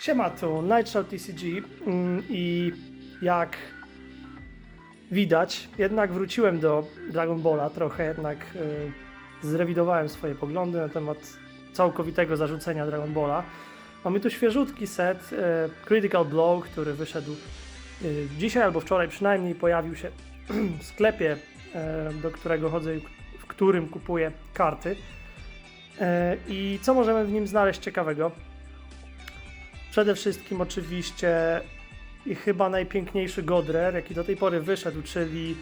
Siema, tu Nightshot TCG mm, i jak widać, jednak wróciłem do Dragon Balla, trochę jednak y, zrewidowałem swoje poglądy na temat całkowitego zarzucenia Dragon Balla. Mamy tu świeżutki set y, Critical Blow, który wyszedł y, dzisiaj albo wczoraj przynajmniej, pojawił się w sklepie, do którego chodzę w którym kupuję karty. I co możemy w nim znaleźć ciekawego? Przede wszystkim oczywiście i chyba najpiękniejszy Godrer, jaki do tej pory wyszedł, czyli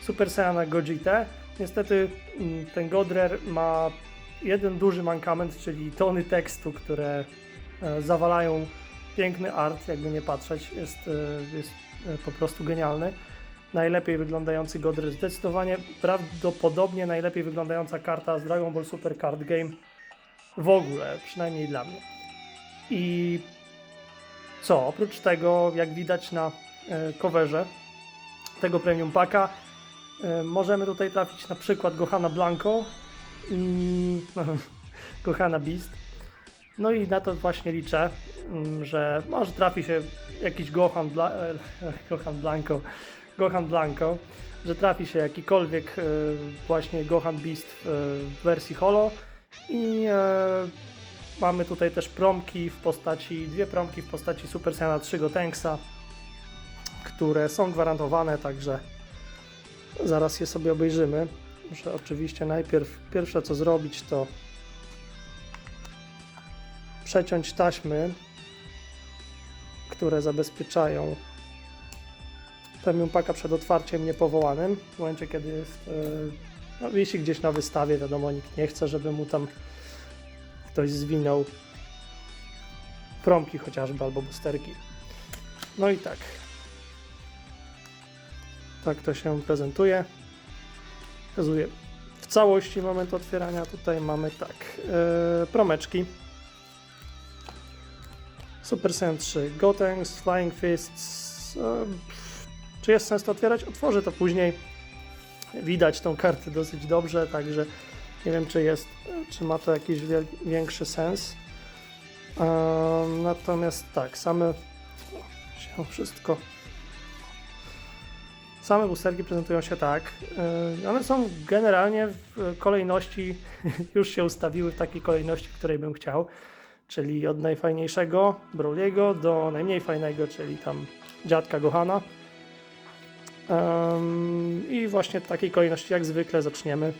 Super Saiyan Gogite. Niestety mm, ten Godrer ma jeden duży mankament, czyli tony tekstu, które e, zawalają piękny art, jakby nie patrzeć, jest, e, jest e, po prostu genialny. Najlepiej wyglądający Godrer, zdecydowanie prawdopodobnie najlepiej wyglądająca karta z Dragon Ball Super Card Game w ogóle, przynajmniej dla mnie. I co? Oprócz tego, jak widać na e, coverze tego premium packa, e, możemy tutaj trafić na przykład Gohana Blanco i Gohana Beast. No i na to właśnie liczę, mm, że może trafi się jakiś Gohan, Bla e, Gohan Blanco, Gohan Blanco, że trafi się jakikolwiek właśnie Gohan Beast w, wersji holo i Mamy tutaj też promki w postaci, dwie promki w postaci Super Saiyana 3 Gotenks'a, które są gwarantowane, także zaraz je sobie obejrzymy. Muszę oczywiście najpierw, pierwsze co zrobić to przeciąć taśmy, które zabezpieczają premium paka przed otwarciem niepowołanym. W momencie, kiedy jest, no, wisi gdzieś na wystawie, wiadomo, nikt nie chce, żeby mu tam ktoś zwinął promki chociażby albo boosterki. No i tak. Tak to się prezentuje. Pokazuję w całości moment otwierania. Tutaj mamy tak. Yy, promeczki. Super Saiyan 3, Gotenks, Flying Fists. Pff, czy jest sens to otwierać? Otworzę to później. Widać tą kartę dosyć dobrze, także nie wiem, czy jest, czy ma to jakiś większy sens. Ehm, natomiast tak, same się wszystko. Same boosterki prezentują się tak. Yy, one są generalnie w kolejności, już się ustawiły w takiej kolejności, w której bym chciał. Czyli od najfajniejszego Broliego do najmniej fajnego, czyli tam dziadka Gohana. I właśnie w takiej kolejności jak zwykle zaczniemy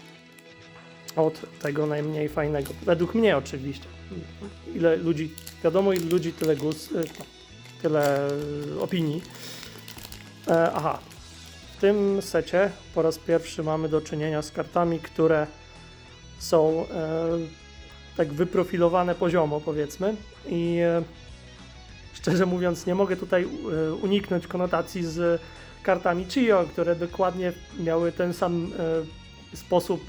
od tego najmniej fajnego. Według mnie oczywiście. Ile ludzi, wiadomo ile ludzi, tyle gust, y, no, tyle y, opinii. E, aha, w tym secie po raz pierwszy mamy do czynienia z kartami, które są e, tak wyprofilowane poziomo powiedzmy i e, szczerze mówiąc nie mogę tutaj e, uniknąć konotacji z kartami Chio, które dokładnie miały ten sam e, sposób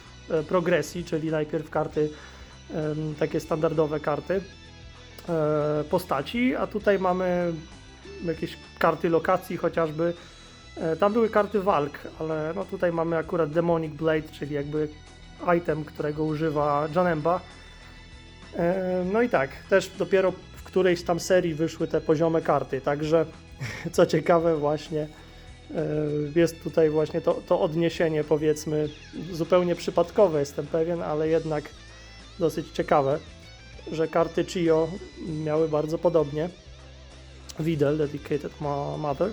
progresji, czyli najpierw karty, takie standardowe karty e, postaci, a tutaj mamy jakieś karty lokacji chociażby. E, Tam były karty walk, ale no tutaj mamy akurat Demonic Blade, czyli jakby item, którego używa Janemba. E, No i tak, też dopiero w którejś tam serii wyszły te poziome karty, także co ciekawe właśnie E, Jest tutaj właśnie to, to odniesienie, powiedzmy, zupełnie przypadkowe, jestem pewien, ale jednak dosyć ciekawe, że karty Chio miały bardzo podobnie. Videl, Dedicated Mo- Mother,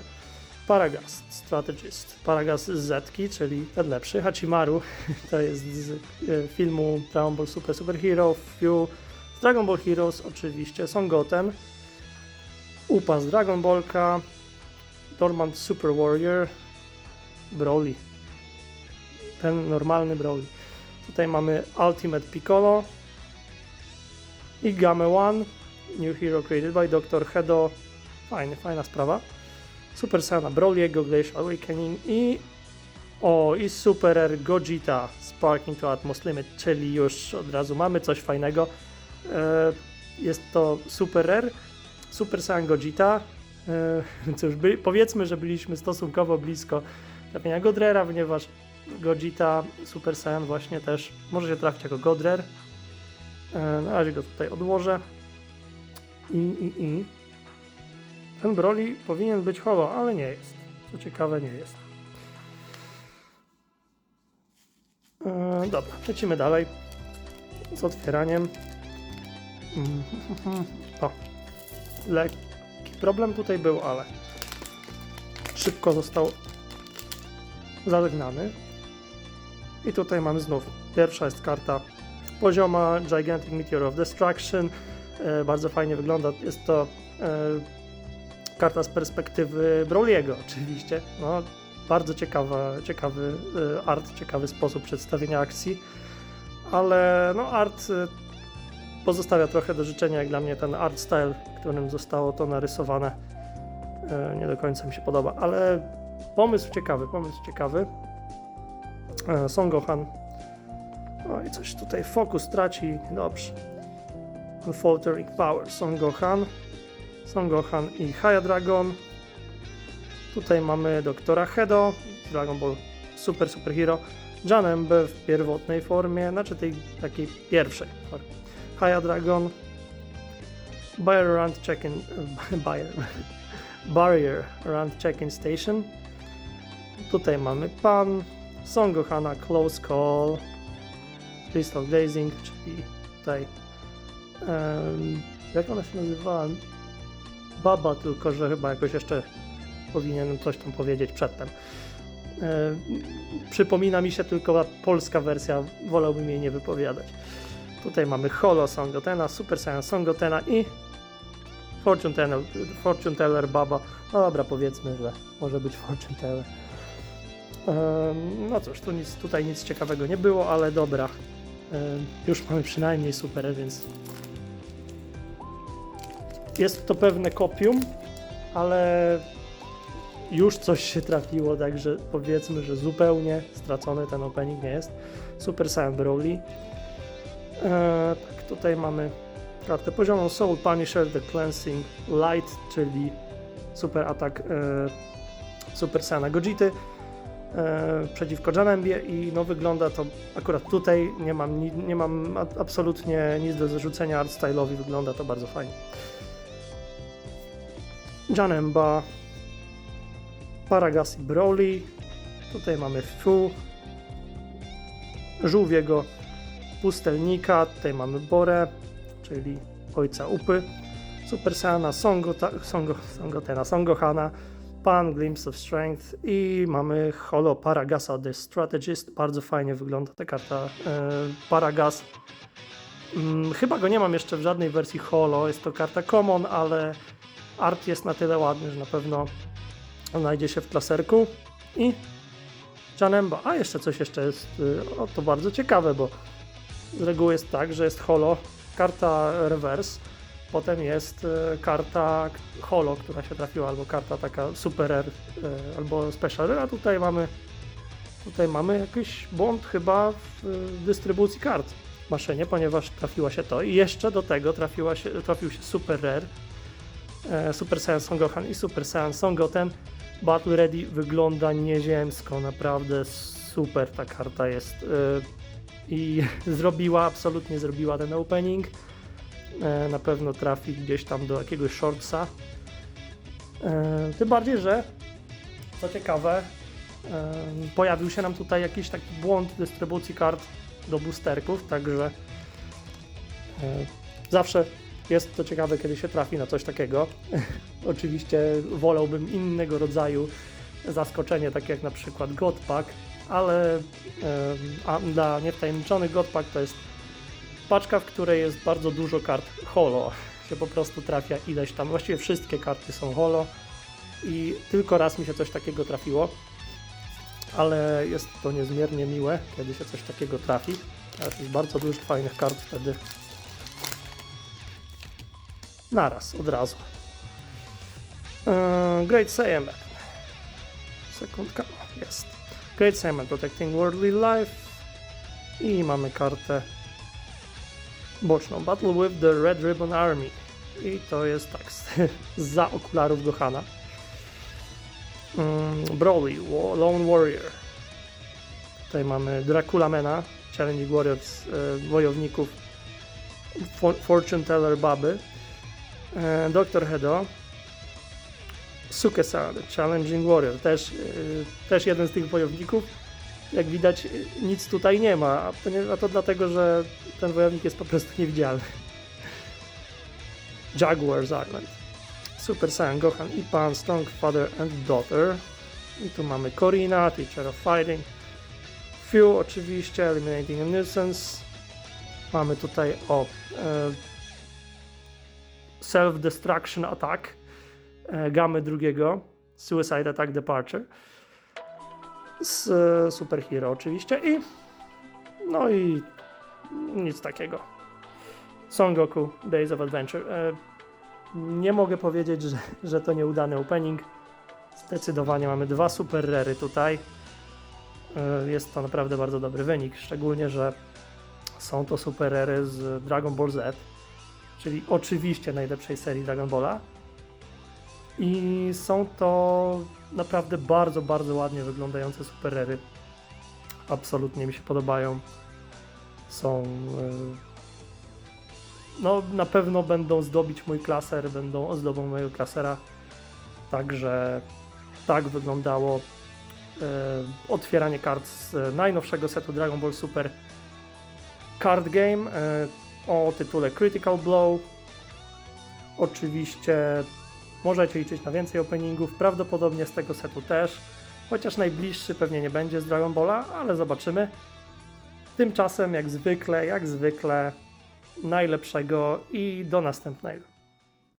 Paragast, Strategist, Paragast z Zetki, czyli ten lepszy, Hachimaru, to jest z e, filmu Dragon Ball Super Super Hero, Few, Dragon Ball Heroes oczywiście, Son Goten, Upa z Dragon Ballka, Dormant Super Warrior, Broly. Ten normalny Broly. Tutaj mamy Ultimate Piccolo i Game One, New Hero created by Dr. Hedo. Fajny, fajna sprawa. Super Saiyan Broly'ego, Glacial Awakening i o, i Super Gogeta Sparking to Atmos Limit, czyli już od razu mamy coś fajnego. E, jest to Super R, Super Saiyan Gogeta, Cóż, by, powiedzmy, że byliśmy stosunkowo blisko trafienia Godrera, ponieważ Gogeta Super Saiyan właśnie też może się trafić jako Godrer. E, Na razie go tutaj odłożę. I, i, i. Ten Broly powinien być holo, ale nie jest. Co ciekawe, nie jest. E, dobra, lecimy dalej z otwieraniem. Mm, O, lekki problem tutaj był, ale szybko został zażegnany. I tutaj mamy znów. Pierwsza jest karta pozioma Gigantic Meteor of Destruction. E, bardzo fajnie wygląda. Jest to e, karta z perspektywy Broliego, oczywiście. No, bardzo ciekawa, ciekawy e, art, ciekawy sposób przedstawienia akcji. Ale no, art e, pozostawia trochę do życzenia, jak dla mnie ten art style, którym zostało to narysowane. E, nie do końca mi się podoba, ale pomysł ciekawy, pomysł ciekawy. E, Son Gohan. O i coś tutaj fokus traci. Dobrze. Unfaltering Power. Son Gohan. Gohan i Haya Dragon. Tutaj mamy doktora Hedo, Dragon Ball Super Super Hero. Janembe w pierwotnej formie, znaczy tej takiej pierwszej formie. Haya Dragon. Run Check-in. Barrier. Run Check-in Station. Tutaj mamy Pan, Son Gohana Close Call, Crystal Glazing, czyli tutaj em, jak ona się nazywała? Baba, tylko że chyba jakoś jeszcze powinienem coś tam powiedzieć przedtem. E, przypomina mi się tylko polska wersja, wolałbym jej nie wypowiadać. Tutaj mamy Holo Songotena, Super Saiyan Songotena i Fortune Teller, Fortune Teller Baba. No dobra, powiedzmy, że może być Fortune Teller. No cóż, tu nic, tutaj nic ciekawego nie było, ale dobra. Już mamy przynajmniej super, więc jest to pewne kopium, ale już coś się trafiło, także powiedzmy, że zupełnie stracony ten opening nie jest. Super Saiyan Broly. E, tak, tutaj mamy kartę poziomą Soul Punisher The Cleansing Light, czyli super atak e, Super Saiyana Gogity e, przeciwko Janembie i no wygląda to akurat tutaj nie mam, ni, nie mam absolutnie nic do zarzucenia art style'owi, wygląda to bardzo fajnie. Janemba, Paragas i Broly, tutaj mamy Fu, Żółwiego Pustelnika, tutaj mamy Borę, czyli ojca Upy, Super Saiyana, Songota, Songo, Songotena, Songohana, Pan, Glimpse of Strength i mamy Holo Paragasa The Strategist. Bardzo fajnie wygląda ta karta e, Paragas. Mm, chyba go nie mam jeszcze w żadnej wersji Holo, jest to karta Common, ale art jest na tyle ładny, że na pewno znajdzie się w klaserku. I Janemba. A jeszcze coś jeszcze jest, y, o to bardzo ciekawe, bo z reguły jest tak, że jest holo, karta reverse, potem jest y, karta holo, która się trafiła, albo karta taka super rare, y, albo special rare, a tutaj mamy tutaj mamy jakiś błąd chyba w y, dystrybucji kart w maszynie, ponieważ trafiła się to i jeszcze do tego trafiła się, trafił się super rare e, Super Saiyan Son Gohan i Super Saiyan Son Goten Battle Ready wygląda nieziemsko, naprawdę super ta karta jest i zrobiła, absolutnie zrobiła ten opening. E, Na pewno trafi gdzieś tam do jakiegoś shortsa. E, Tym bardziej, że co ciekawe, e, pojawił się nam tutaj jakiś taki błąd dystrybucji kart do boosterków, także zawsze jest to ciekawe, kiedy się trafi na coś takiego. Oczywiście wolałbym innego rodzaju zaskoczenie, takie jak na przykład Godpack, ale a dla niewtajemniczonych Godpack to jest paczka, w której jest bardzo dużo kart holo. Się po prostu trafia ileś tam, właściwie wszystkie karty są holo i tylko raz mi się coś takiego trafiło, ale jest to niezmiernie miłe, kiedy się coś takiego trafi. Jest bardzo dużo fajnych kart wtedy naraz, od razu. Great Saiyaman. Sekundka, jest. Great Saiyaman Protecting Worldly Life. I mamy kartę boczną. Battle with the Red Ribbon Army. I to jest tak, za okularów Gohana. Mm, Broly, Lone Warrior. Tutaj mamy Draculamena, Challenging Warriors, e, wojowników For- Fortune Teller Baby. E, Dr. Hedo, Sukesa, The Challenging Warrior, też, yy, też jeden z tych wojowników. Jak widać, yy, nic tutaj nie ma, a to, dlatego, że ten wojownik jest po prostu niewidzialny. Jaguar's Island. Super Saiyan Gohan, Ipan, Strong Father and Daughter. I tu mamy Korina, Teacher of Fighting. Few oczywiście, Eliminating a Nuisance. Mamy tutaj o e, Self-Destruction Attack Gamy drugiego, Suicide Attack Departure z e, Superhero oczywiście i no i nic takiego. Son Goku Days of Adventure. E, nie mogę powiedzieć, że, że to nieudany opening. Zdecydowanie mamy dwa super rery tutaj. E, Jest to naprawdę bardzo dobry wynik, szczególnie, że są to super rery z Dragon Ball Z, czyli oczywiście najlepszej serii Dragon Balla. I są to naprawdę bardzo, bardzo ładnie wyglądające super rery. Absolutnie mi się podobają. Są. e, No, na pewno będą zdobić mój klaser, będą ozdobą mojego klasera. Także tak wyglądało e, otwieranie kart z e, najnowszego setu Dragon Ball Super Card Game o tytule Critical Blow. Oczywiście możecie liczyć na więcej openingów, prawdopodobnie z tego setu też, chociaż najbliższy pewnie nie będzie z Dragon Balla, ale zobaczymy. Tymczasem, jak zwykle, jak zwykle, najlepszego i do następnego.